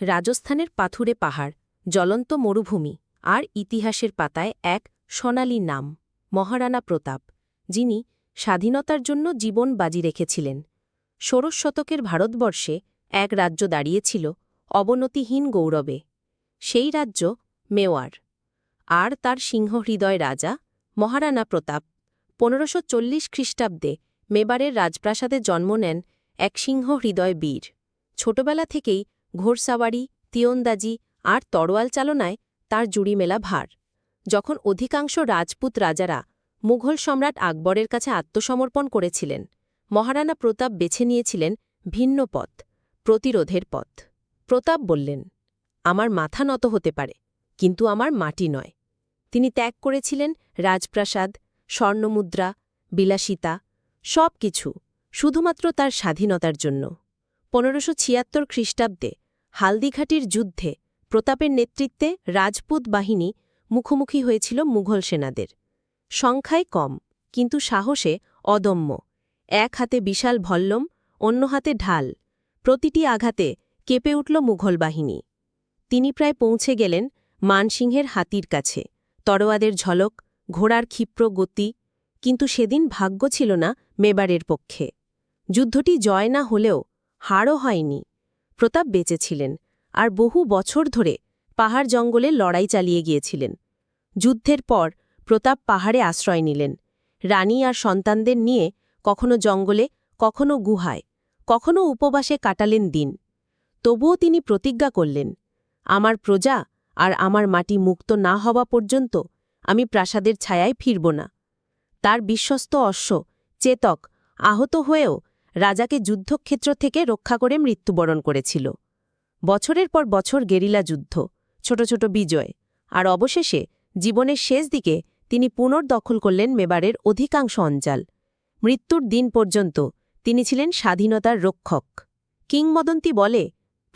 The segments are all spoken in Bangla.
রাজস্থানের পাথুরে পাহাড়, জ্বলন্ত মরুভূমি আর ইতিহাসের পাতায় এক সোনালী নাম, মহারানা প্রতাপ, যিনি স্বাধীনতার জন্য জীবন বাজি রেখেছিলেন। ষোড়শ শতকের ভারতবর্ষে এক রাজ্য দাঁড়িয়েছিল অবনতিহীন গৌরবে, সেই রাজ্য মেওয়ার। আর তার সিংহহৃদয় রাজা মহারানা প্রতাপ পনেরোশো চল্লিশ খ্রিস্টাব্দে মেবারের রাজপ্রাসাদে জন্ম নেন এক সিংহহৃদয় বীর। ছোটবেলা থেকেই ঘোড়সাওয়ারি, তীয়ন্দাজি আর তরোয়াল চালনায় তার জুড়ি মেলা ভার। যখন অধিকাংশ রাজপুত রাজারা মুঘল সম্রাট আকবরের কাছে আত্মসমর্পণ করেছিলেন, মহারানা প্রতাপ বেছে নিয়েছিলেন ভিন্ন পথ, প্রতিরোধের পথ। প্রতাপ বললেন, আমার মাথা নত হতে পারে, কিন্তু আমার মাটি নয়। তিনি ত্যাগ করেছিলেন রাজপ্রাসাদ, স্বর্ণমুদ্রা, বিলাসিতা সব কিছু শুধুমাত্র তার স্বাধীনতার জন্য। পনেরোশো খ্রিস্টাব্দে হালদিঘাটির যুদ্ধে প্রতাপের নেতৃত্বে রাজপুত বাহিনী মুখোমুখি হয়েছিল মুঘল সেনাদের। সংখ্যায় কম, কিন্তু সাহসে অদম্য। এক হাতে বিশাল ভল্লম, অন্য হাতে ঢাল। প্রতিটি আঘাতে কেঁপে উঠল মুঘল বাহিনী। তিনি প্রায় পৌঁছে গেলেন মানসিংহের হাতির কাছে। তরোয়াদের ঝলক, ঘোড়ার ক্ষিপ্র গতি, কিন্তু সেদিন ভাগ্য ছিল না মেবারের পক্ষে। যুদ্ধটি জয় না হলেও হারও হয়নি। প্রতাপ বেঁচেছিলেন আর বহু বছর ধরে পাহাড় জঙ্গলে লড়াই চালিয়ে গিয়েছিলেন। যুদ্ধের পর প্রতাপ পাহাড়ে আশ্রয় নিলেন। রানী আর সন্তানদের নিয়ে কখনো জঙ্গলে, কখনো গুহায়, কখনো উপবাসে কাটালেন দিন। তবুও তিনি প্রতিজ্ঞা করলেন, আমার প্রজা আর আমার মাটি মুক্ত না হওয়া পর্যন্ত আমি প্রাসাদের ছায়ায় ফিরব না। তার বিশ্বস্ত অশ্ব, চেতক, আহত হয়েও রাজাকে যুদ্ধক্ষেত্র থেকে রক্ষা করে মৃত্যুবরণ করেছিল। বছরের পর বছর গেরিলা যুদ্ধ, ছোট ছোট বিজয়, আর অবশেষে জীবনের শেষ দিকে তিনি পুনর্দখল করলেন মেবারের অধিকাংশ অঞ্চল। মৃত্যুর দিন পর্যন্ত তিনি ছিলেন স্বাধীনতার রক্ষক। কিংবদন্তি বলে,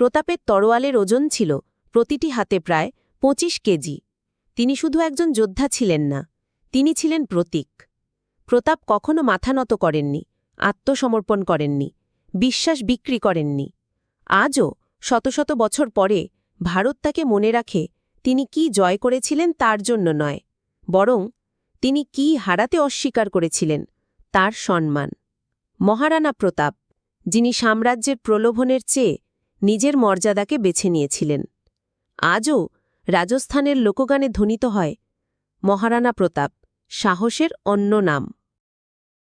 প্রতাপের তরোয়ালের ওজন ছিল প্রতিটি হাতে প্রায় পঁচিশ কেজি। তিনি শুধু একজন যোদ্ধা ছিলেন না, তিনি ছিলেন প্রতীক। প্রতাপ কখনো মাথা নত করেননি। আত্মসমর্পণ করেননি, বিশ্বাস বিক্রি করেননি। আজও শত শত বছর পরে ভারত তাকে মনে রাখে তিনি কি জয় করেছিলেন তার জন্য নয়, বরং তিনি কি হারাতে অস্বীকার করেছিলেন তার সম্মান। মহারানা প্রতাপ, যিনি সাম্রাজ্যের প্রলোভনের চেয়ে নিজের মর্যাদাকে বেছে নিয়েছিলেন, আজও রাজস্থানের লোকগানে ধ্বনিত হয় মহারানা প্রতাপ, সাহসের অন্য নাম।